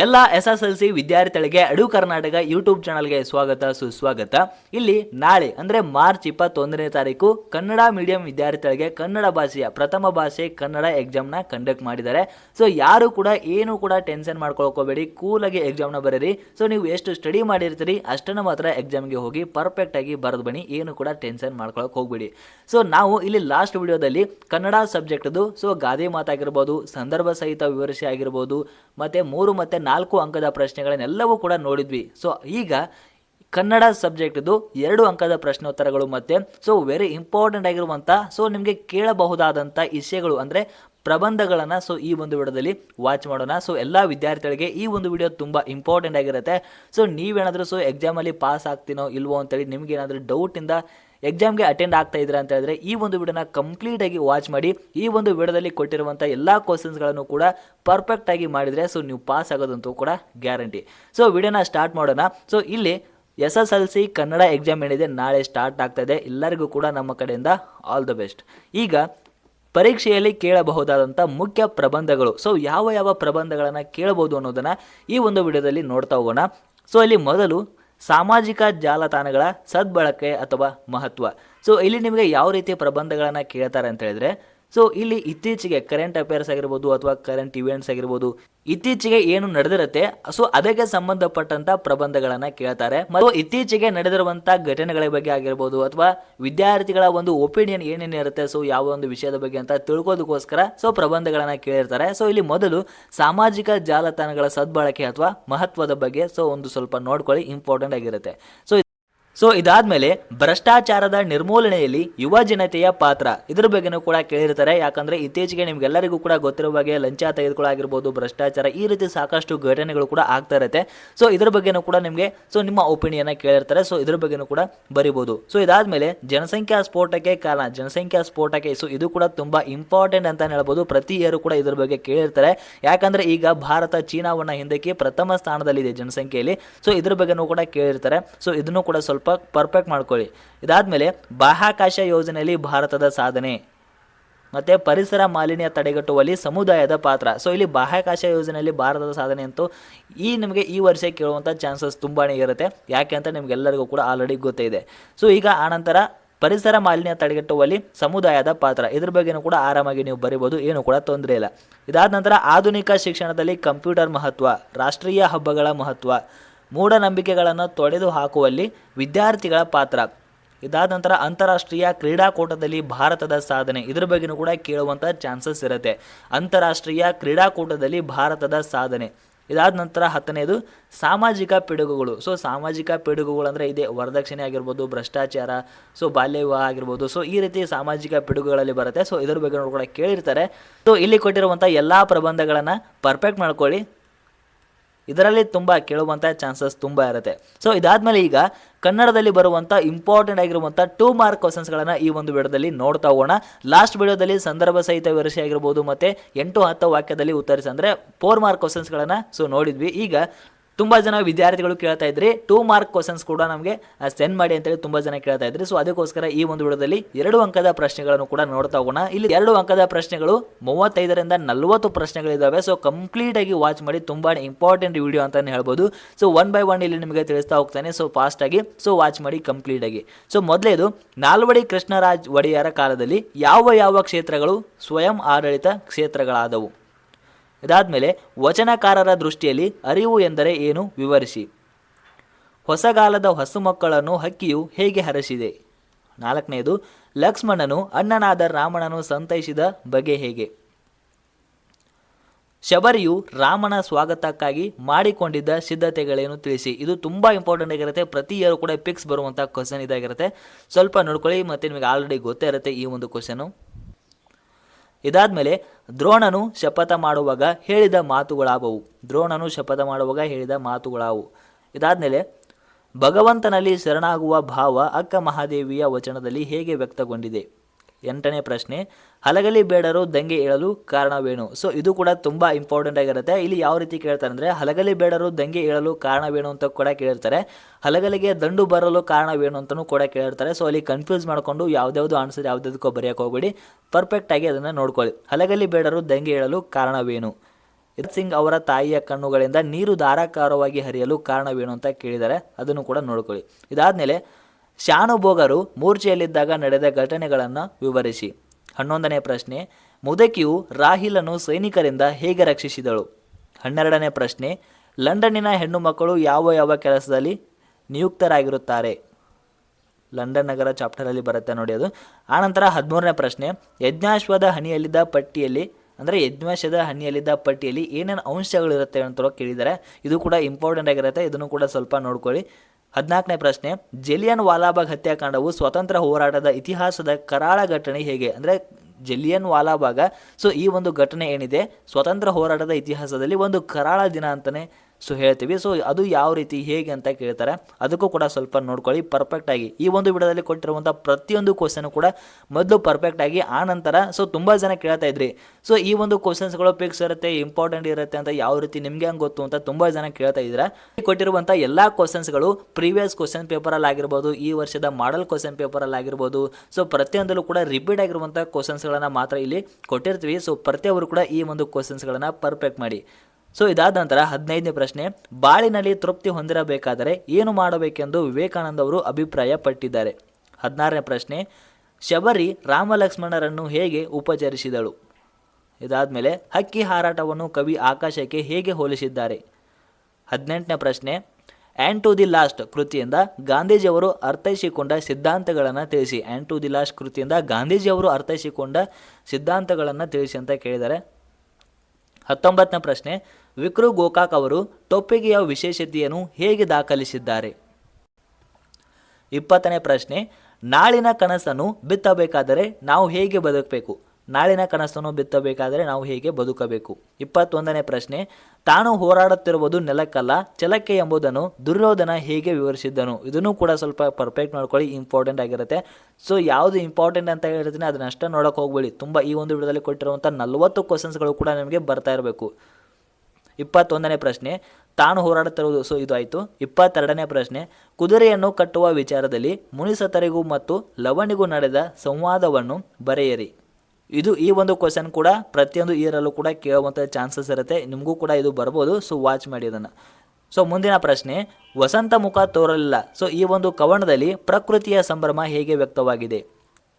ಎಲ್ಲ S S L C ವಿದ್ಯಾರ್ಥಿಗಳಿಗೆ ಅಡು Karnataka YouTube ಚಾನಲ್ಗೆ ಸ್ವಾಗತ ಸುಸ್ವಾಗತ. ಇಲ್ಲಿ ನಾಳೆ, ಅಂದರೆ ಮಾರ್ಚ್ ಇಪ್ಪತ್ತೊಂದನೇ ತಾರೀಕು, ಕನ್ನಡ ಮೀಡಿಯಂ ವಿದ್ಯಾರ್ಥಿಗಳಿಗೆ ಕನ್ನಡ ಭಾಷೆಯ ಪ್ರಥಮ ಭಾಷೆ ಕನ್ನಡ ಎಕ್ಸಾಮ್ನ ಕಂಡಕ್ಟ್ ಮಾಡಿದ್ದಾರೆ. ಸೊ ಯಾರು ಕೂಡ ಏನು ಕೂಡ ಟೆನ್ಷನ್ ಮಾಡ್ಕೊಳ್ಕೋಬೇಡಿ, ಕೂಲಾಗಿ ಎಕ್ಸಾಮ್ನ ಬರೀರಿ. ಸೊ ನೀವು ಎಷ್ಟು ಸ್ಟಡಿ ಮಾಡಿರ್ತೀರಿ, ಅಷ್ಟನ್ನು ಮಾತ್ರ ಎಕ್ಸಾಮ್ಗೆ ಹೋಗಿ ಪರ್ಫೆಕ್ಟ್ ಆಗಿ ಬರೆದು ಬನ್ನಿ, ಏನು ಕೂಡ ಟೆನ್ಷನ್ ಮಾಡ್ಕೊಳಕ್ಕೆ ಹೋಗ್ಬೇಡಿ. ಸೊ ನಾವು ಇಲ್ಲಿ ಲಾಸ್ಟ್ ವಿಡಿಯೋದಲ್ಲಿ ಕನ್ನಡ ಸಬ್ಜೆಕ್ಟ್ದು ಸೊ ಗಾದೆ ಮಾತಾಗಿರ್ಬೋದು, ಸಂದರ್ಭ ಸಹಿತ ವಿವರಿಸಿ ಆಗಿರ್ಬೋದು, ಮತ್ತು ಮೂರು ಮತ್ತು ನಾಲ್ಕು ಅಂಕದ ಪ್ರಶ್ನೆಗಳನ್ನೆಲ್ಲವೂ ಕೂಡ ನೋಡಿದ್ವಿ. ಸೊ ಈಗ ಕನ್ನಡ ಸಬ್ಜೆಕ್ಟ್ದು ಎರಡು ಅಂಕದ ಪ್ರಶ್ನೋತ್ತರಗಳು ಮತ್ತು ಸೊ ವೆರಿ ಇಂಪಾರ್ಟೆಂಟ್ ಆಗಿರುವಂಥ ಸೊ ನಿಮಗೆ ಕೇಳಬಹುದಾದಂಥ ವಿಷಯಗಳು ಅಂದರೆ ಪ್ರಬಂಧಗಳನ್ನು ಸೊ ಈ ಒಂದು ವಿಡಿಯೋದಲ್ಲಿ ವಾಚ್ ಮಾಡೋಣ. ಸೊ ಎಲ್ಲ ವಿದ್ಯಾರ್ಥಿಗಳಿಗೆ ಈ ಒಂದು ವಿಡಿಯೋ ತುಂಬ ಇಂಪಾರ್ಟೆಂಟ್ ಆಗಿರುತ್ತೆ. ಸೊ ನೀವೇನಾದರೂ ಸೊ ಎಕ್ಸಾಮಲ್ಲಿ ಪಾಸ್ ಆಗ್ತೀನೋ ಇಲ್ವೋ ಅಂತೇಳಿ ನಿಮಗೇನಾದರೂ ಡೌಟಿಂದ ಎಕ್ಸಾಮ್ಗೆ ಅಟೆಂಡ್ ಆಗ್ತಾ ಇದ್ದೀರಾ ಅಂತ ಹೇಳಿದ್ರೆ ಈ ಒಂದು ವಿಡಿಯೋನ ಕಂಪ್ಲೀಟಾಗಿ ವಾಚ್ ಮಾಡಿ, ಈ ಒಂದು ವಿಡಿಯೋದಲ್ಲಿ ಕೊಟ್ಟಿರುವಂಥ ಎಲ್ಲ ಕ್ವಶನ್ಸ್ಗಳನ್ನು ಕೂಡ ಪರ್ಫೆಕ್ಟಾಗಿ ಮಾಡಿದರೆ ಸೊ ನೀವು ಪಾಸ್ ಆಗೋದಂತೂ ಕೂಡ ಗ್ಯಾರಂಟಿ ಸೊ ವಿಡಿಯೋನ ಸ್ಟಾರ್ಟ್ ಮಾಡೋಣ. ಸೊ ಇಲ್ಲಿ S S L C Kannada exam ಏನಿದೆ ನಾಳೆ ಸ್ಟಾರ್ಟ್ ಆಗ್ತಾ ಇದೆ. ಎಲ್ಲರಿಗೂ ಕೂಡ ನಮ್ಮ ಕಡೆಯಿಂದ ಆಲ್ ದ ಬೆಸ್ಟ್ ಈಗ ಪರೀಕ್ಷೆಯಲ್ಲಿ ಕೇಳಬಹುದಾದಂಥ ಮುಖ್ಯ ಪ್ರಬಂಧಗಳು. ಸೊ ಯಾವ ಯಾವ ಪ್ರಬಂಧಗಳನ್ನು ಕೇಳಬಹುದು ಅನ್ನೋದನ್ನು ಈ ಒಂದು ವಿಡಿಯೋದಲ್ಲಿ ನೋಡ್ತಾ ಹೋಗೋಣ. ಸೊ ಅಲ್ಲಿ ಮೊದಲು ಸಾಮಾಜಿಕ ಜಾಲತಾಣಗಳ ಸದ್ಬಳಕೆ ಅಥವಾ ಮಹತ್ವ. ಸೊ ಇಲ್ಲಿ ನಿಮಗೆ ಯಾವ ರೀತಿ ಪ್ರಬಂಧಗಳನ್ನು ಕೇಳ್ತಾರೆ ಅಂತ ಹೇಳಿದ್ರೆ ಸೊ ಇಲ್ಲಿ ಇತ್ತೀಚೆಗೆ ಕರೆಂಟ್ ಅಫೇರ್ಸ್ ಆಗಿರ್ಬೋದು ಅಥವಾ ಕರೆಂಟ್ ಇವೆಂಟ್ಸ್ ಆಗಿರ್ಬೋದು ಇತ್ತೀಚೆಗೆ ಏನು ನಡೆದಿರುತ್ತೆ? ಸೊ ಅದಕ್ಕೆ ಸಂಬಂಧಪಟ್ಟಂತ ಪ್ರಬಂಧಗಳನ್ನ ಕೇಳ್ತಾರೆ. ಮತ್ತು ಇತ್ತೀಚೆಗೆ ನಡೆದಿರುವಂತ ಘಟನೆಗಳ ಬಗ್ಗೆ ಆಗಿರ್ಬೋದು ಅಥವಾ ವಿದ್ಯಾರ್ಥಿಗಳ ಒಂದು ಒಪಿನಿಯನ್ ಏನೇನಿರುತ್ತೆ ಸೊ ಯಾವ ಒಂದು ವಿಷಯದ ಬಗ್ಗೆ ಅಂತ ತಿಳ್ಕೋದಕ್ಕೋಸ್ಕರ ಸೊ ಪ್ರಬಂಧಗಳನ್ನ ಕೇಳಿರ್ತಾರೆ. ಸೊ ಇಲ್ಲಿ ಮೊದಲು ಸಾಮಾಜಿಕ ಜಾಲತಾಣಗಳ ಸದ್ಬಳಕೆ ಅಥವಾ ಮಹತ್ವದ ಬಗ್ಗೆ ಸೊ ಒಂದು ಸ್ವಲ್ಪ ನೋಡ್ಕೊಳ್ಳಿ. ಇಂಪಾರ್ಟೆಂಟ್ ಆಗಿರುತ್ತೆ. ಸೊ ಸೊ ಇದಾದ್ಮೇಲೆ ಭ್ರಷ್ಟಾಚಾರದ ನಿರ್ಮೂಲನೆಯಲ್ಲಿ ಯುವ ಜನತೆಯ ಪಾತ್ರ. ಇದ್ರ ಬಗ್ಗೆನೂ ಕೂಡ ಕೇಳಿರ್ತಾರೆ. ಯಾಕಂದ್ರೆ ಇತ್ತೀಚೆಗೆ ನಿಮ್ಗೆಲ್ಲರಿಗೂ ಕೂಡ ಗೊತ್ತಿರುವ ಬಗ್ಗೆ ಲಂಚ ತೆಗೆದುಕೊಳ್ಳಾಗಿರ್ಬೋದು ಭ್ರಷ್ಟಾಚಾರ ಈ ರೀತಿ ಸಾಕಷ್ಟು ಘಟನೆಗಳು ಕೂಡ ಆಗ್ತಾ ಇರುತ್ತೆ. ಸೊ ಇದ್ರ ಬಗ್ಗೆನೂ ಕೂಡ ನಿಮಗೆ ಸೊ ನಿಮ್ಮ ಒಪಿನಿಯನ್ ಕೇಳಿರ್ತಾರೆ. ಸೊ ಇದ್ರ ಬಗ್ಗೆನೂ ಕೂಡ ಬರಿಬೋದು. ಸೊ ಇದಾದ್ಮೇಲೆ ಜನಸಂಖ್ಯಾ ಸ್ಫೋಟಕ್ಕೆ ಕಾರಣ, ಜನಸಂಖ್ಯಾ ಸ್ಫೋಟಕ್ಕೆ ಸೊ ಇದು ಕೂಡ ತುಂಬಾ ಇಂಪಾರ್ಟೆಂಟ್ ಅಂತ ಹೇಳ್ಬೋದು. ಪ್ರತಿ ಇಯರ್ ಕೂಡ ಇದ್ರ ಬಗ್ಗೆ ಕೇಳಿರ್ತಾರೆ. ಯಾಕಂದ್ರೆ ಈಗ ಭಾರತ ಚೀನಾವನ್ನ ಹಿಂದಕ್ಕೆ ಪ್ರಥಮ ಸ್ಥಾನದಲ್ಲಿದೆ ಜನಸಂಖ್ಯೆಯಲ್ಲಿ. ಸೊ ಇದ್ರ ಬಗ್ಗೆನೂ ಕೂಡ ಕೇಳಿರ್ತಾರೆ. ಸೊ ಇದನ್ನು ಕೂಡ ಸ್ವಲ್ಪ ಪರ್ಫೆಕ್ಟ್ ಮಾಡ್ಕೊಳ್ಳಿ. ಇದಾದ್ಮೇಲೆ ಬಾಹ್ಯಾಕಾಶ ಯೋಜನೆಯಲ್ಲಿ ಭಾರತದ ಸಾಧನೆ. ಮತ್ತು ಪರಿಸರ ಮಾಲಿನ್ಯ ತಡೆಗಟ್ಟುವಲ್ಲಿ ಸಮುದಾಯದ ಪಾತ್ರ. ಸೊ ಇಲ್ಲಿ ಬಾಹ್ಯಾಕಾಶ ಯೋಜನೆಯಲ್ಲಿ ಭಾರತದ ಸಾಧನೆ ಅಂತೂ ಈ ನಿಮಗೆ ಈ ವರ್ಷ ಕೇಳುವಂಥ ಚಾನ್ಸಸ್ ತುಂಬಾ ಇರುತ್ತೆ. ಯಾಕೆ ಅಂತ ನಿಮಗೆಲ್ಲರಿಗೂ ಕೂಡ ಆಲ್ರೆಡಿ ಗೊತ್ತೇ ಇದೆ. ಸೊ ಈಗ ಆನಂತರ ಪರಿಸರ ಮಾಲಿನ್ಯ ತಡೆಗಟ್ಟುವಲ್ಲಿ ಸಮುದಾಯದ ಪಾತ್ರ. ಇದ್ರ ಬಗ್ಗೆನೂ ಕೂಡ ಆರಾಮಾಗಿ ನೀವು ಬರಿಬೋದು. ಏನು ಕೂಡ ತೊಂದರೆ ಇಲ್ಲ. ಇದಾದ ನಂತರ ಆಧುನಿಕ ಶಿಕ್ಷಣದಲ್ಲಿ ಕಂಪ್ಯೂಟರ್ ಮಹತ್ವ, ರಾಷ್ಟ್ರೀಯ ಹಬ್ಬಗಳ ಮಹತ್ವ. ಮೂಢನಂಬಿಕೆಗಳನ್ನು ತೊಡೆದು ಹಾಕುವಲ್ಲಿ ವಿದ್ಯಾರ್ಥಿಗಳ ಪಾತ್ರ. ಇದಾದ ನಂತರ ಅಂತಾರಾಷ್ಟ್ರೀಯ ಕ್ರೀಡಾಕೂಟದಲ್ಲಿ ಭಾರತದ ಸಾಧನೆ. ಇದ್ರ ಬಗ್ಗೆನೂ ಕೂಡ ಕೇಳುವಂಥ ಚಾನ್ಸಸ್ ಇರುತ್ತೆ. ಅಂತಾರಾಷ್ಟ್ರೀಯ ಕ್ರೀಡಾಕೂಟದಲ್ಲಿ ಭಾರತದ ಸಾಧನೆ. ಇದಾದ ನಂತರ ಹತ್ತನೇದು ಸಾಮಾಜಿಕ ಪಿಡುಗುಗಳು. ಸೊ ಸಾಮಾಜಿಕ ಪಿಡುಗುಗಳು ಅಂದರೆ ಇದೇ. ವರದಕ್ಷಿಣೆ ಆಗಿರ್ಬೋದು, ಭ್ರಷ್ಟಾಚಾರ ಸೊ ಬಾಲ್ಯ ವಿವಾಹ ಆಗಿರ್ಬೋದು. ಸೊ ಈ ರೀತಿ ಸಾಮಾಜಿಕ ಪಿಡುಗುಗಳಲ್ಲಿ ಬರುತ್ತೆ. ಸೊ ಇದ್ರ ಬಗ್ಗೆ ಕೂಡ ಕೇಳಿರ್ತಾರೆ. ಸೊ ಇಲ್ಲಿ ಕೊಟ್ಟಿರುವಂಥ ಎಲ್ಲ ಪ್ರಬಂಧಗಳನ್ನು ಪರ್ಫೆಕ್ಟ್ ಮಾಡ್ಕೊಳ್ಳಿ. ಇದರಲ್ಲಿ ತುಂಬ ಕೇಳುವಂಥ ಚಾನ್ಸಸ್ ತುಂಬ ಇರುತ್ತೆ. ಸೊ ಇದಾದಮೇಲೆ ಈಗ ಕನ್ನಡದಲ್ಲಿ ಬರುವಂಥ ಇಂಪಾರ್ಟೆಂಟ್ ಆಗಿರುವಂಥ ಟೂ ಮಾರ್ಕ್ ಕ್ವಶನ್ಸ್ಗಳನ್ನು ಈ ಒಂದು ವಿಡಿಯೋದಲ್ಲಿ ನೋಡ್ತಾ ಹೋಗೋಣ. ಲಾಸ್ಟ್ ವಿಡಿಯೋದಲ್ಲಿ ಸಂದರ್ಭ ಸಹಿತ ವಿವರಿಸಿ ಆಗಿರ್ಬೋದು, ಮತ್ತು ಎಂಟು ಹತ್ತು ವಾಕ್ಯದಲ್ಲಿ ಉತ್ತರಿಸಿ ಅಂದರೆ ಫೋರ್ ಮಾರ್ಕ್ ಕ್ವಶನ್ಸ್ಗಳನ್ನು ಸೊ ನೋಡಿದ್ವಿ. ಈಗ ತುಂಬ ಜನ ವಿದ್ಯಾರ್ಥಿಗಳು ಕೇಳ್ತಾ ಇದ್ರಿ. ಟೂ ಮಾರ್ಕ್ ಕ್ವಶನ್ಸ್ ಕೂಡ ನಮಗೆ ಸೆಂಡ್ ಮಾಡಿ ಅಂತೇಳಿ ತುಂಬ ಜನ ಕೇಳ್ತಾ ಇದ್ರಿ. ಸೊ ಅದಕ್ಕೋಸ್ಕರ ಈ ಒಂದು ವಿಡಿಯೋದಲ್ಲಿ ಎರಡು ಅಂಕದ ಪ್ರಶ್ನೆಗಳನ್ನು ಕೂಡ ನೋಡ್ತಾ ಹೋಗೋಣ. ಇಲ್ಲಿ ಎರಡು ಅಂಕದ ಪ್ರಶ್ನೆಗಳು, ಮೂವತ್ತೈದರಿಂದ ನಲವತ್ತು ಪ್ರಶ್ನೆಗಳಿದ್ದಾವೆ ಸೊ ಕಂಪ್ಲೀಟ್ ಆಗಿ ವಾಚ್ ಮಾಡಿ, ತುಂಬಾ ಇಂಪಾರ್ಟೆಂಟ್ ವಿಡಿಯೋ ಅಂತಾನೆ ಹೇಳ್ಬೋದು. ಸೊ ಒನ್ ಬೈ ಒನ್ ಇಲ್ಲಿ ನಿಮಗೆ ತಿಳಿಸ್ತಾ ಹೋಗ್ತಾನೆ. ಸೊ ಫಾಸ್ಟ್ ಆಗಿ ಸೊ ವಾಚ್ ಮಾಡಿ ಕಂಪ್ಲೀಟ್ ಆಗಿ. ಸೊ ಮೊದಲೇದು, ನಾಲ್ವಡಿ ಕೃಷ್ಣರಾಜ್ ಒಡೆಯರ ಕಾಲದಲ್ಲಿ ಯಾವ ಯಾವ ಕ್ಷೇತ್ರಗಳು ಸ್ವಯಂ ಆಡಳಿತ ಕ್ಷೇತ್ರಗಳಾದವು? ಇದಾದಮೇಲೆ ವಚನಕಾರರ ದೃಷ್ಟಿಯಲ್ಲಿ ಅರಿವು ಎಂದರೆ ಏನು ವಿವರಿಸಿ. ಹೊಸಗಾಲದ ಹಸುಮಕ್ಕಳನ್ನು ಹಕ್ಕಿಯು ಹೇಗೆ ಹರಸಿದೆ? ನಾಲ್ಕನೆಯದು ಲಕ್ಷ್ಮಣನು ಅಣ್ಣನಾದ ರಾಮಣನು ಸಂತೈಸಿದ ಬಗೆ ಹೇಗೆ? ಶಬರಿಯು ರಾಮನ ಸ್ವಾಗತಕ್ಕಾಗಿ ಮಾಡಿಕೊಂಡಿದ್ದ ಸಿದ್ಧತೆಗಳೇನು ತಿಳಿಸಿ? ಇದು ತುಂಬ ಇಂಪಾರ್ಟೆಂಟ್ ಆಗಿರುತ್ತೆ. ಪ್ರತಿ ಇಯರ್ ಕೂಡ ಪಿಕ್ಸ್ ಬರುವಂಥ ಕ್ವಶನ್ ಇದಾಗಿರುತ್ತೆ. ಸ್ವಲ್ಪ ನೋಡ್ಕೊಳ್ಳಿ, ಮತ್ತು ನಿಮಗೆ ಆಲ್ರೆಡಿ ಗೊತ್ತೇ ಇರುತ್ತೆ ಈ ಒಂದು ಕ್ವಶನು ಇದಾದ್ಮೇಲೆ ದ್ರೋಣನು ಶಪಥ ಮಾಡುವಾಗ ಹೇಳಿದ ಮಾತುಗಳಾವವು. ದ್ರೋಣನು ಶಪಥ ಮಾಡುವಾಗ ಹೇಳಿದ ಮಾತುಗಳಾವು. ಇದಾದ್ಮೇಲೆ ಭಗವಂತನಲ್ಲಿ ಶರಣಾಗುವ ಭಾವ ಅಕ್ಕ ಮಹಾದೇವಿಯ ವಚನದಲ್ಲಿ ಹೇಗೆ ವ್ಯಕ್ತಗೊಂಡಿದೆ? ಎಂಟನೇ ಪ್ರಶ್ನೆ, ಹಲಗಲಿ ಬೇಡರು ದಂಗೆ ಏಳಲು ಕಾರಣವೇನು? ಸೊ ಇದು ಕೂಡ ತುಂಬ ಇಂಪಾರ್ಟೆಂಟ್ ಆಗಿರುತ್ತೆ. ಇಲ್ಲಿ ಯಾವ ರೀತಿ ಕೇಳ್ತಾರೆ ಅಂದರೆ ಹಲಗಲಿ ಬೇಡರು ದಂಗೆ ಏಳಲು ಕಾರಣವೇನು ಅಂತ ಕೂಡ ಕೇಳಿರ್ತಾರೆ. ಹಲಗಲಿಗೆ ದಂಡು ಬರಲು ಕಾರಣವೇನು ಅಂತಲೂ ಕೂಡ ಕೇಳಿರ್ತಾರೆ. ಸೊ ಅಲ್ಲಿ ಕನ್ಫ್ಯೂಸ್ ಮಾಡಿಕೊಂಡು ಯಾವುದ್ಯಾವುದು ಆನ್ಸರ್ ಯಾವುದ್ಯಾವುದಕ್ಕೋ ಬರೆಯೋಕೆ ಹೋಗ್ಬೇಡಿ. ಪರ್ಫೆಕ್ಟಾಗಿ ಅದನ್ನು ನೋಡ್ಕೊಳ್ಳಿ. ಹಲಗಲಿ ಬೇಡರು ದಂಗೆ ಏಳಲು ಕಾರಣವೇನು? ಇದ್ ಸಿಂಗ್ ಅವರ ತಾಯಿಯ ಕಣ್ಣುಗಳಿಂದ ನೀರು ಧಾರಾಕಾರವಾಗಿ ಹರಿಯಲು ಕಾರಣವೇನು ಅಂತ ಕೇಳಿದ್ದಾರೆ ಅದನ್ನು ಕೂಡ ನೋಡ್ಕೊಳ್ಳಿ. ಇದಾದ್ಮೇಲೆ ಶಾನುಭೋಗರು ಮೂರ್ಛೆಯಲ್ಲಿದ್ದಾಗ ನಡೆದ ಘಟನೆಗಳನ್ನು ವಿವರಿಸಿ. ಹನ್ನೊಂದನೇ ಪ್ರಶ್ನೆ, ಮುದಕಿಯು ರಾಹಿಲನ್ನು ಸೈನಿಕರಿಂದ ಹೇಗೆ ರಕ್ಷಿಸಿದಳು? ಹನ್ನೆರಡನೇ ಪ್ರಶ್ನೆ, ಲಂಡನ್ನಿನ ಹೆಣ್ಣು ಮಕ್ಕಳು ಯಾವ ಯಾವ ಕೆಲಸದಲ್ಲಿ ನಿಯುಕ್ತರಾಗಿರುತ್ತಾರೆ? ಲಂಡನ್ ನಗರ ಚಾಪ್ಟರಲ್ಲಿ ಬರುತ್ತೆ ನೋಡಿ ಅದು. ಆನಂತರ ಹದಿಮೂರನೇ ಪ್ರಶ್ನೆ, ಯಜ್ಞಾಶ್ವದ ಹನಿಯಲ್ಲಿದ್ದ ಪಟ್ಟಿಯಲ್ಲಿ, ಅಂದರೆ ಯಜ್ಞಾಶ್ವದ ಹನಿಯಲ್ಲಿದ್ದ ಪಟ್ಟಿಯಲ್ಲಿ ಏನೇನು ಅಂಶಗಳಿರುತ್ತೆ ಅಂತ ಕೇಳಿದರೆ, ಇದು ಕೂಡ ಇಂಪಾರ್ಟೆಂಟ್ ಆಗಿರುತ್ತೆ, ಇದನ್ನು ಕೂಡ ಸ್ವಲ್ಪ ನೋಡ್ಕೊಳ್ಳಿ. ಹದಿನಾಲ್ಕನೇ ಪ್ರಶ್ನೆ, ಜೆಲಿಯನ್ ವಾಲಾಬಾಗ್ ಹತ್ಯಾಕಾಂಡವು ಸ್ವತಂತ್ರ ಹೋರಾಟದ ಇತಿಹಾಸದ ಕರಾಳ ಘಟನೆ ಹೇಗೆ? ಅಂದರೆ ಜೆಲಿಯನ್ ವಾಲಾಬಾಗ, ಸೊ ಈ ಒಂದು ಘಟನೆ ಏನಿದೆ? ಸ್ವತಂತ್ರ ಹೋರಾಟದ ಇತಿಹಾಸದಲ್ಲಿ ಒಂದು ಕರಾಳ ದಿನ ಅಂತಲೇ ಸೊ ಹೇಳ್ತೀವಿ. ಸೊ ಅದು ಯಾವ ರೀತಿ, ಹೇಗೆ ಅಂತ ಕೇಳ್ತಾರೆ. ಅದಕ್ಕೂ ಕೂಡ ಸ್ವಲ್ಪ ನೋಡ್ಕೊಳ್ಳಿ. ಪರ್ಫೆಕ್ಟಾಗಿ ಈ ಒಂದು ವಿಡಿಯೋದಲ್ಲಿ ಕೊಟ್ಟಿರುವಂಥ ಪ್ರತಿಯೊಂದು ಕ್ವಶನ್ ಕೂಡ ಮೊದಲು ಪರ್ಫೆಕ್ಟಾಗಿ ಆ ನಂತರ ಸೊ ತುಂಬ ಜನ ಕೇಳ್ತಾ ಇದ್ರಿ. ಸೊ ಈ ಒಂದು ಕ್ವಶನ್ಸ್ಗಳು ಫಿಕ್ಸ್ ಇರುತ್ತೆ ಇಂಪಾರ್ಟೆಂಟ್ ಇರುತ್ತೆ ಅಂತ ಯಾವ ರೀತಿ ನಿಮಗೆ ಹಂಗೆ ಗೊತ್ತು ಅಂತ ತುಂಬ ಜನ ಕೇಳ್ತಾ ಇದ್ದೀರಾ ಕೊಟ್ಟಿರುವಂಥ ಎಲ್ಲ ಕ್ವಶನ್ಸ್ಗಳು ಪ್ರೀವಿಯಸ್ ಕ್ವಶನ್ ಪೇಪರಲ್ಲಿ ಆಗಿರ್ಬೋದು, ಈ ವರ್ಷದ ಮಾಡಲ್ ಕ್ವಶನ್ ಪೇಪರಲ್ಲಿ ಆಗಿರ್ಬೋದು ಸೊ ಪ್ರತಿಯೊಂದಲ್ಲೂ ಕೂಡ ರಿಪೀಟ್ ಆಗಿರುವಂಥ ಕ್ವಶನ್ಸ್ಗಳನ್ನು ಮಾತ್ರ ಇಲ್ಲಿ ಕೊಟ್ಟಿರ್ತೀವಿ. ಸೊ ಪ್ರತಿಯೊಬ್ಬರು ಕೂಡ ಈ ಒಂದು ಕ್ವಶನ್ಸ್ಗಳನ್ನು ಪರ್ಫೆಕ್ಟ್ ಮಾಡಿ. ಸೊ ಇದಾದ ನಂತರ ಹದಿನೈದನೇ ಪ್ರಶ್ನೆ, ಬಾಳಿನಲ್ಲಿ ತೃಪ್ತಿ ಹೊಂದಿರಬೇಕಾದರೆ ಏನು ಮಾಡಬೇಕೆಂದು ವಿವೇಕಾನಂದ ಅವರು ಅಭಿಪ್ರಾಯ ಪಟ್ಟಿದ್ದಾರೆ ಹದಿನಾರನೇ ಪ್ರಶ್ನೆ, ಶಬರಿ ರಾಮಲಕ್ಷ್ಮಣರನ್ನು ಹೇಗೆ ಉಪಚರಿಸಿದಳು? ಇದಾದಮೇಲೆ, ಹಕ್ಕಿ ಹಾರಾಟವನ್ನು ಕವಿ ಆಕಾಶಕ್ಕೆ ಹೇಗೆ ಹೋಲಿಸಿದ್ದಾರೆ? ಹದಿನೆಂಟನೇ ಪ್ರಶ್ನೆ, ಆ್ಯಂಡ್ ಟು ದಿ ಲಾಸ್ಟ್ ಕೃತಿಯಿಂದ ಗಾಂಧೀಜಿಯವರು ಅರ್ಥೈಸಿಕೊಂಡ ಸಿದ್ಧಾಂತಗಳನ್ನು ತಿಳಿಸಿ. ಆ್ಯಂಡ್ ಟು ದಿ ಲಾಸ್ಟ್ ಕೃತಿಯಿಂದ ಗಾಂಧೀಜಿಯವರು ಅರ್ಥೈಸಿಕೊಂಡ ಸಿದ್ಧಾಂತಗಳನ್ನು ತಿಳಿಸಿ ಅಂತ ಕೇಳಿದ್ದಾರೆ. ಹತ್ತೊಂಬತ್ತನೇ ಪ್ರಶ್ನೆ ವಿಕ್ರು ಗೋಕಾಕ್ ಅವರು ಟೊಪ್ಪಿಗೆಯ ವಿಶೇಷತೆಯನ್ನು ಹೇಗೆ ದಾಖಲಿಸಿದ್ದಾರೆ? ಇಪ್ಪತ್ತನೇ ಪ್ರಶ್ನೆ, ನಾಳಿನ ಕನಸನ್ನು ಬಿತ್ತಬೇಕಾದರೆ ನಾವು ಹೇಗೆ ಬದುಕಬೇಕು? ನಾಳಿನ ಕನಸನ್ನು ಬಿತ್ತಬೇಕಾದರೆ ನಾವು ಹೇಗೆ ಬದುಕಬೇಕು? ಇಪ್ಪತ್ತೊಂದನೇ ಪ್ರಶ್ನೆ, ತಾನು ಹೋರಾಡುತ್ತಿರುವುದು ನೆಲಕ್ಕಲ್ಲ, ಚಲಕ್ಕೆ ಎಂಬುದನ್ನು ದುರ್ಯೋಧನ ಹೇಗೆ ವಿವರಿಸಿದ್ದನು? ಇದನ್ನು ಕೂಡ ಸ್ವಲ್ಪ ಪರ್ಫೆಕ್ಟ್ ನೋಡ್ಕೊಳ್ಳಿ ಇಂಪಾರ್ಟೆಂಟ್ ಆಗಿರುತ್ತೆ. ಸೊ ಯಾವುದು ಇಂಪಾರ್ಟೆಂಟ್ ಅಂತ ಹೇಳ್ತೀನಿ ಅದನ್ನಷ್ಟೇ ನೋಡೋಕೆ ಹೋಗ್ಬೇಡಿ. ತುಂಬ ಈ ಒಂದು ವಿಡಿಯೋದಲ್ಲಿ ಕೊಟ್ಟಿರುವಂಥ ನಲ್ವತ್ತು ಕ್ವಶನ್ಸ್ಗಳು ಕೂಡ ನಿಮಗೆ ಬರ್ತಾ ಇರಬೇಕು. ಇಪ್ಪತ್ತೊಂದನೇ ಪ್ರಶ್ನೆ, ತಾನು ಹೋರಾಡುತ್ತಿರುವುದು ಸೊ ಇದು ಆಯಿತು. ಇಪ್ಪತ್ತೆರಡನೇ ಪ್ರಶ್ನೆ, ಕುದುರೆಯನ್ನು ಕಟ್ಟುವ ವಿಚಾರದಲ್ಲಿ ಮುನಿಸತರಿಗೂ ಮತ್ತು ಲವಣಿಗೂ ನಡೆದ ಸಂವಾದವನ್ನು ಬರೆಯಿರಿ. ಇದು ಈ ಒಂದು ಕ್ವಶನ್ ಕೂಡ ಪ್ರತಿಯೊಂದು ಇಯರಲ್ಲೂ ಕೂಡ ಕೇಳುವಂಥ ಚಾನ್ಸಸ್ ಇರುತ್ತೆ. ನಿಮಗೂ ಕೂಡ ಇದು ಬರ್ಬೋದು ಸೊ ವಾಚ್ ಮಾಡಿ ಅದನ್ನು ಸೊ ಮುಂದಿನ ಪ್ರಶ್ನೆ, ವಸಂತ ಮುಖ ತೋರಲಿಲ್ಲ. ಸೊ ಈ ಒಂದು ಕವನದಲ್ಲಿ ಪ್ರಕೃತಿಯ ಸಂಭ್ರಮ ಹೇಗೆ ವ್ಯಕ್ತವಾಗಿದೆ?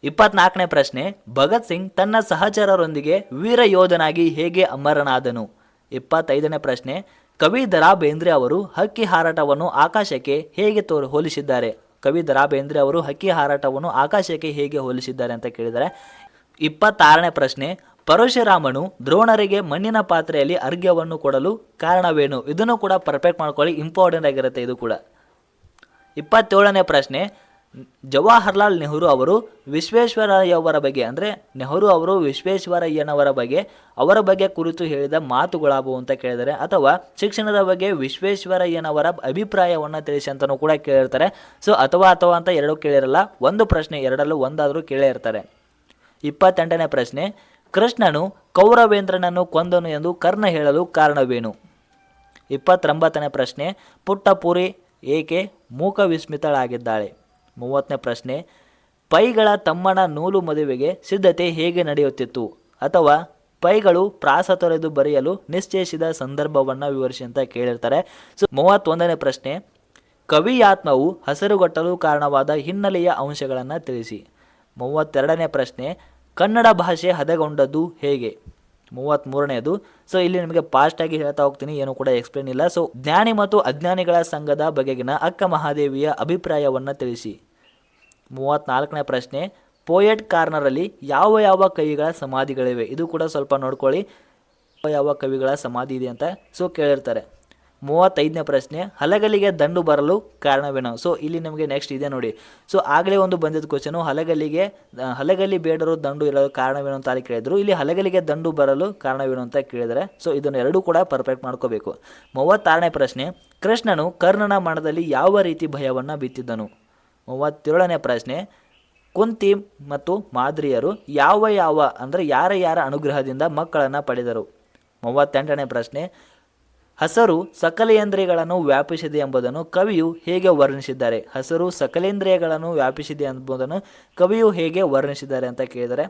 ಇಪ್ಪತ್ನಾಲ್ಕನೇ ಪ್ರಶ್ನೆ, ಭಗತ್ ಸಿಂಗ್ ತನ್ನ ಸಹಚರರೊಂದಿಗೆ ವೀರ ಯೋಧನಾಗಿ ಹೇಗೆ ಅಮರನಾದನು? ಇಪ್ಪತ್ತೈದನೇ ಪ್ರಶ್ನೆ, ಕವಿ ದರಾ ಬೇಂದ್ರೆ ಅವರು ಹಕ್ಕಿ ಹಾರಾಟವನ್ನು ಆಕಾಶಕ್ಕೆ ಹೇಗೆ ತೋರಿ, ಹೋಲಿಸಿದ್ದಾರೆ? ಕವಿ ದರಾ ಬೇಂದ್ರೆ ಅವರು ಹಕ್ಕಿ ಹಾರಾಟವನ್ನು ಆಕಾಶಕ್ಕೆ ಹೇಗೆ ಹೋಲಿಸಿದ್ದಾರೆ ಅಂತ ಕೇಳಿದರೆ, ಇಪ್ಪತ್ತಾರನೇ ಪ್ರಶ್ನೆ, ಪರಶುರಾಮನು ದ್ರೋಣರಿಗೆ ಮಣ್ಣಿನ ಪಾತ್ರೆಯಲ್ಲಿ ಅರ್ಘ್ಯವನ್ನು ಕೊಡಲು ಕಾರಣವೇನು? ಇದನ್ನು ಕೂಡ ಪರ್ಫೆಕ್ಟ್ ಮಾಡ್ಕೊಳ್ಳಿ ಇಂಪಾರ್ಟೆಂಟ್ ಆಗಿರುತ್ತೆ ಇದು ಕೂಡ. ಇಪ್ಪತ್ತೇಳನೇ ಪ್ರಶ್ನೆ ಜವಾಹರ್ಲಾಲ್ ನೆಹರು ಅವರು ವಿಶ್ವೇಶ್ವರಯ್ಯವರ ಬಗ್ಗೆ, ಅಂದರೆ ನೆಹರು ಅವರು ವಿಶ್ವೇಶ್ವರಯ್ಯನವರ ಬಗ್ಗೆ, ಅವರ ಬಗ್ಗೆ ಕುರಿತು ಹೇಳಿದ ಮಾತುಗಳಾಗುವು ಅಂತ ಕೇಳಿದರೆ, ಅಥವಾ ಶಿಕ್ಷಣದ ಬಗ್ಗೆ ವಿಶ್ವೇಶ್ವರಯ್ಯನವರ ಅಭಿಪ್ರಾಯವನ್ನು ತಿಳಿಸಿ ಅಂತಲೂ ಕೂಡ ಕೇಳಿರ್ತಾರೆ. ಸೊ, ಅಥವಾ ಅಥವಾ ಅಂತ ಎರಡೂ ಕೇಳಿರಲ್ಲ, ಒಂದು ಪ್ರಶ್ನೆ ಎರಡಲ್ಲೂ ಒಂದಾದರೂ ಕೇಳೇ ಇರ್ತಾರೆ. ಇಪ್ಪತ್ತೆಂಟನೇ ಪ್ರಶ್ನೆ, ಕೃಷ್ಣನು ಕೌರವೇಂದ್ರನನ್ನು ಕೊಂದನು ಎಂದು ಕರ್ಣ ಹೇಳಲು ಕಾರಣವೇನು? ಇಪ್ಪತ್ತೊಂಬತ್ತನೇ ಪ್ರಶ್ನೆ, ಪುಟ್ಟಪುರಿ ಏಕೆ ಮೂಕ ವಿಸ್ಮಿತಳಾಗಿದ್ದಾಳೆ ಮೂವತ್ತನೇ ಪ್ರಶ್ನೆ, ಪೈಗಳ ತಮ್ಮನ ನೂಲು ಮದುವೆಗೆ ಸಿದ್ಧತೆ ಹೇಗೆ ನಡೆಯುತ್ತಿತ್ತು? ಅಥವಾ ಪೈಗಳು ಪ್ರಾಸ ತೊರೆದು ಬರೆಯಲು ನಿಶ್ಚಯಿಸಿದ ಸಂದರ್ಭವನ್ನು ವಿವರಿಸಿ ಅಂತ ಕೇಳಿರ್ತಾರೆ. ಸೊ ಮೂವತ್ತೊಂದನೇ ಪ್ರಶ್ನೆ, ಕವಿಯಾತ್ಮವು ಹಸಿರುಗಟ್ಟಲು ಕಾರಣವಾದ ಹಿನ್ನೆಲೆಯ ಅಂಶಗಳನ್ನು ತಿಳಿಸಿ. ಮೂವತ್ತೆರಡನೇ ಪ್ರಶ್ನೆ, ಕನ್ನಡ ಭಾಷೆ ಹದಗೊಂಡದ್ದು ಹೇಗೆ? ಮೂವತ್ತ್ಮೂರನೇದು ಸೊ ಇಲ್ಲಿ ನಿಮಗೆ ಫಾಸ್ಟಾಗಿ ಹೇಳ್ತಾ ಹೋಗ್ತೀನಿ, ಏನು ಕೂಡ ಎಕ್ಸ್ಪ್ಲೇನ್ ಇಲ್ಲ. ಸೊ ಜ್ಞಾನಿ ಮತ್ತು ಅಜ್ಞಾನಿಗಳ ಸಂಘದ ಬಗೆಗಿನ ಅಕ್ಕ ಮಹಾದೇವಿಯ ಅಭಿಪ್ರಾಯವನ್ನು ತಿಳಿಸಿ. ಮೂವತ್ತ್ನಾಲ್ಕನೇ ಪ್ರಶ್ನೆ ಪೋಯೆಟ್ ಕಾರ್ನರಲ್ಲಿ ಯಾವ ಯಾವ ಕವಿಗಳ ಸಮಾಧಿಗಳಿವೆ? ಇದು ಕೂಡ ಸ್ವಲ್ಪ ನೋಡ್ಕೊಳ್ಳಿ. ಯಾವ ಯಾವ ಕವಿಗಳ ಸಮಾಧಿ ಇದೆ ಅಂತ. ಸೊ ಕೇಳಿರ್ತಾರೆ. ಮೂವತ್ತೈದನೇ ಪ್ರಶ್ನೆ, ಹಲಗಲಿಗೆ ದಂಡು ಬರಲು ಕಾರಣವೇನು? ಸೊ ಇಲ್ಲಿ ನಮಗೆ ನೆಕ್ಸ್ಟ್ ಇದೆ ನೋಡಿ. ಸೊ ಆಗಲೇ ಒಂದು ಬಂದಿದ್ದ ಕ್ವಶನು ಹಲಗಲಿಗೆ ಹಲಗಲಿ ಬೇಡರು ದಂಡು ಇರಲು ಕಾರಣವೇನು ಅಂತ ಅಲ್ಲಿ ಕೇಳಿದ್ರು. ಇಲ್ಲಿ ಹಲಗಲಿಗೆ ದಂಡು ಬರಲು ಕಾರಣವೇನು ಅಂತ ಕೇಳಿದರೆ ಸೊ ಇದನ್ನು ಎರಡೂ ಕೂಡ ಪರ್ಫೆಕ್ಟ್ ಮಾಡ್ಕೋಬೇಕು. ಮೂವತ್ತಾರನೇ ಪ್ರಶ್ನೆ, ಕೃಷ್ಣನು ಕರ್ಣನ ಮನದಲ್ಲಿ ಯಾವ ರೀತಿ ಭಯವನ್ನು ಬಿತ್ತಿದ್ದನು? ಮೂವತ್ತೇಳನೇ ಪ್ರಶ್ನೆ, ಕುಂತಿ ಮತ್ತು ಮಾದ್ರಿಯರು ಯಾವ ಯಾವ, ಅಂದರೆ ಯಾರ ಯಾರ ಅನುಗ್ರಹದಿಂದ ಮಕ್ಕಳನ್ನು ಪಡೆದರು? ಮೂವತ್ತೆಂಟನೇ ಪ್ರಶ್ನೆ ಹಸರು ಸಕಲೇಂದ್ರಿಯಗಳನ್ನು ವ್ಯಾಪಿಸಿದೆ ಎಂಬುದನ್ನು ಕವಿಯು ಹೇಗೆ ವರ್ಣಿಸಿದ್ದಾರೆ? ಹಸರು ಸಕಲೇಂದ್ರಿಯಗಳನ್ನು ವ್ಯಾಪಿಸಿದೆ ಎಂಬುದನ್ನು ಕವಿಯು ಹೇಗೆ ವರ್ಣಿಸಿದ್ದಾರೆ ಅಂತ ಕೇಳಿದರೆ,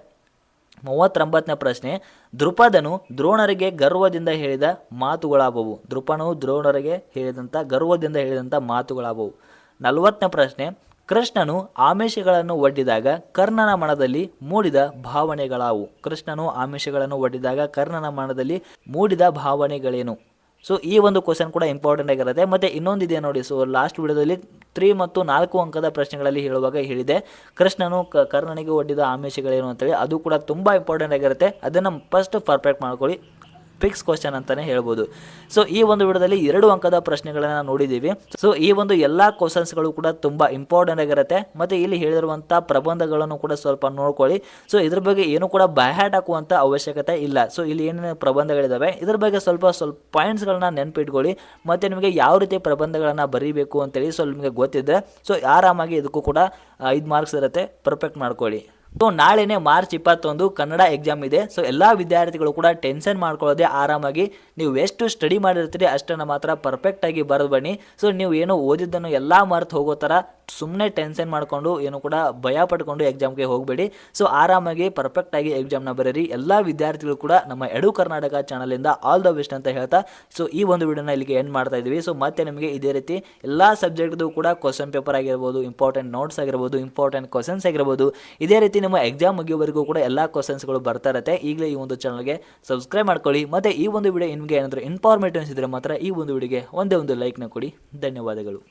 ಮೂವತ್ತೊಂಬತ್ತನೇ ಪ್ರಶ್ನೆ ದೃಪದನು ದ್ರೋಣರಿಗೆ ಗರ್ವದಿಂದ ಹೇಳಿದ ಮಾತುಗಳಾಗುವು ದೃಪನು ದ್ರೋಣರಿಗೆ ಹೇಳಿದಂಥ ಗರ್ವದಿಂದ ಹೇಳಿದಂಥ ಮಾತುಗಳಾಗುವು ನಲವತ್ತನೇ ಪ್ರಶ್ನೆ, ಕೃಷ್ಣನು ಆಮಿಷಗಳನ್ನು ಒಡ್ಡಿದಾಗ ಕರ್ಣನ ಮನದಲ್ಲಿ ಮೂಡಿದ ಭಾವನೆಗಳಾವು ಕೃಷ್ಣನು ಆಮಿಷಗಳನ್ನು ಒಡ್ಡಿದಾಗ ಕರ್ಣನ ಮನದಲ್ಲಿ ಮೂಡಿದ ಭಾವನೆಗಳೇನು? ಸೊ ಈ ಒಂದು ಕ್ವಶನ್ ಕೂಡ ಇಂಪಾರ್ಟೆಂಟ್ ಆಗಿರುತ್ತೆ. ಇನ್ನೊಂದು ಇದೆ ನೋಡಿ. ಸೊ ಲಾಸ್ಟ್ ವಿಡಿಯೋದಲ್ಲಿ ತ್ರೀ ಮತ್ತು ನಾಲ್ಕು ಅಂಕದ ಪ್ರಶ್ನೆಗಳಲ್ಲಿ ಹೇಳುವಾಗ ಹೇಳಿದೆ, ಕೃಷ್ಣನು ಕರ್ಣನಿಗೆ ಒಡ್ಡಿದ ಆಮಿಷಗಳೇನು ಅಂತೇಳಿ. ಅದು ಕೂಡ ತುಂಬ ಇಂಪಾರ್ಟೆಂಟ್ ಆಗಿರುತ್ತೆ. ಅದನ್ನು ಫಸ್ಟ್ ಪರ್ಫೆಕ್ಟ್ ಮಾಡ್ಕೊಳ್ಳಿ. ಫಿಕ್ಸ್ ಕ್ವಶನ್ ಅಂತಲೇ ಹೇಳ್ಬೋದು. ಸೊ ಈ ಒಂದು ವಿಡಿಯೋದಲ್ಲಿ ಎರಡು ಅಂಕದ ಪ್ರಶ್ನೆಗಳನ್ನು ನೋಡಿದ್ದೀವಿ. ಸೊ ಈ ಒಂದು ಎಲ್ಲ ಕ್ವಶನ್ಸ್ಗಳು ಕೂಡ ತುಂಬ ಇಂಪಾರ್ಟೆಂಟ್ ಆಗಿರುತ್ತೆ. ಮತ್ತು ಇಲ್ಲಿ ಹೇಳಿರುವಂಥ ಪ್ರಬಂಧಗಳನ್ನು ಕೂಡ ಸ್ವಲ್ಪ ನೋಡ್ಕೊಳ್ಳಿ. ಸೊ ಇದ್ರ ಬಗ್ಗೆ ಏನು ಕೂಡ ಬಯಹ್ಯಾಟ್ ಹಾಕುವಂಥ ಅವಶ್ಯಕತೆ ಇಲ್ಲ. ಸೊ ಇಲ್ಲಿ ಏನೇನು ಪ್ರಬಂಧಗಳಿದ್ದಾವೆ ಇದ್ರ ಬಗ್ಗೆ ಸ್ವಲ್ಪ ಸ್ವಲ್ಪ ಪಾಯಿಂಟ್ಸ್ಗಳನ್ನ ನೆನಪಿಟ್ಕೊಳ್ಳಿ. ಮತ್ತು ನಿಮಗೆ ಯಾವ ರೀತಿ ಪ್ರಬಂಧಗಳನ್ನು ಬರೀಬೇಕು ಅಂತೇಳಿ ಸ್ವಲ್ಪ ನಿಮಗೆ ಗೊತ್ತಿದೆ ಸೊ ಆರಾಮಾಗಿ ಇದಕ್ಕೂ ಕೂಡ ಐದು ಮಾರ್ಕ್ಸ್ ಇರುತ್ತೆ. ಪರ್ಫೆಕ್ಟ್ ಮಾಡ್ಕೊಳ್ಳಿ. ಸೊ ನಾಳೆನೇ ಮಾರ್ಚ್ ಇಪ್ಪತ್ತೊಂದು ಕನ್ನಡ ಎಕ್ಸಾಮ್ ಇದೆ. ಸೊ ಎಲ್ಲ ವಿದ್ಯಾರ್ಥಿಗಳು ಕೂಡ ಟೆನ್ಷನ್ ಮಾಡ್ಕೊಳ್ಳೋದೇ ಆರಾಮಾಗಿ ನೀವು ಎಷ್ಟು ಸ್ಟಡಿ ಮಾಡಿರ್ತೀರಿ ಅಷ್ಟನ್ನು ಮಾತ್ರ ಪರ್ಫೆಕ್ಟಾಗಿ ಬರೆದು ಬನ್ನಿ. ಸೊ ನೀವು ಏನು ಓದಿದ್ದನ್ನು ಎಲ್ಲ ಮರೆತು ಹೋಗೋ ಥರ ಸುಮ್ಮನೆ ಟೆನ್ಷನ್ ಮಾಡಿಕೊಂಡು ಏನು ಕೂಡ ಭಯ ಪಡ್ಕೊಂಡು ಎಕ್ಸಾಮ್ಗೆ ಹೋಗಬೇಡಿ. ಸೊ ಆರಾಮಾಗಿ ಪರ್ಫೆಕ್ಟಾಗಿ ಎಕ್ಸಾಮ್ನ ಬರೀರಿ. ಎಲ್ಲ ವಿದ್ಯಾರ್ಥಿಗಳು ಕೂಡ ನಮ್ಮ ಎಡು ಕರ್ನಾಟಕ ಚಾನಲಿಂದ ಆಲ್ ದ ಬೆಸ್ಟ್ ಅಂತ ಹೇಳ್ತಾ ಸೊ ಈ ಒಂದು ವಿಡಿಯೋನ ಇಲ್ಲಿಗೆ ಎಂಡ್ ಮಾಡ್ತಾ ಇದ್ದೀವಿ. ಸೊ ಮತ್ತೆ ನಿಮಗೆ ಇದೇ ರೀತಿ ಎಲ್ಲ ಸಬ್ಜೆಕ್ಟ್ದು ಕೂಡ ಕ್ವಶನ್ ಪೇಪರ್ ಆಗಿರ್ಬೋದು ಇಂಪಾರ್ಟೆಂಟ್ ನೋಟ್ಸ್ ಆಗಿರ್ಬೋದು ಇಂಪಾರ್ಟೆಂಟ್ ಕ್ವಶನ್ಸ್ ಆಗಿರ್ಬೋದು, ಇದೇ ರೀತಿ ನಿಮ್ಮ ಎಕ್ಸಾಮ್ ಮುಗಿಯೋವರೆಗೂ ಕೂಡ ಎಲ್ಲ ಕ್ವಶನ್ಸ್ಗಳು ಬರ್ತಾ ಇರುತ್ತೆ. ಈಗಲೇ ಈ ಒಂದು ಚಾನಲ್ಗೆ ಸಬ್ಸ್ಕ್ರೈಬ್ ಮಾಡ್ಕೊಳ್ಳಿ. ಮತ್ತು ಈ ಒಂದು ವಿಡಿಯೋ ನಿಮಗೆ ಏನಾದರೂ ಇನ್ಫಾರ್ಮೇಟಿವ್ಸ್ ಇದ್ದರೆ ಮಾತ್ರ ಈ ಒಂದು ವಿಡಿಯೋಗೆ ಒಂದೇ ಒಂದು ಲೈಕ್ನ ಕೊಡಿ. ಧನ್ಯವಾದಗಳು.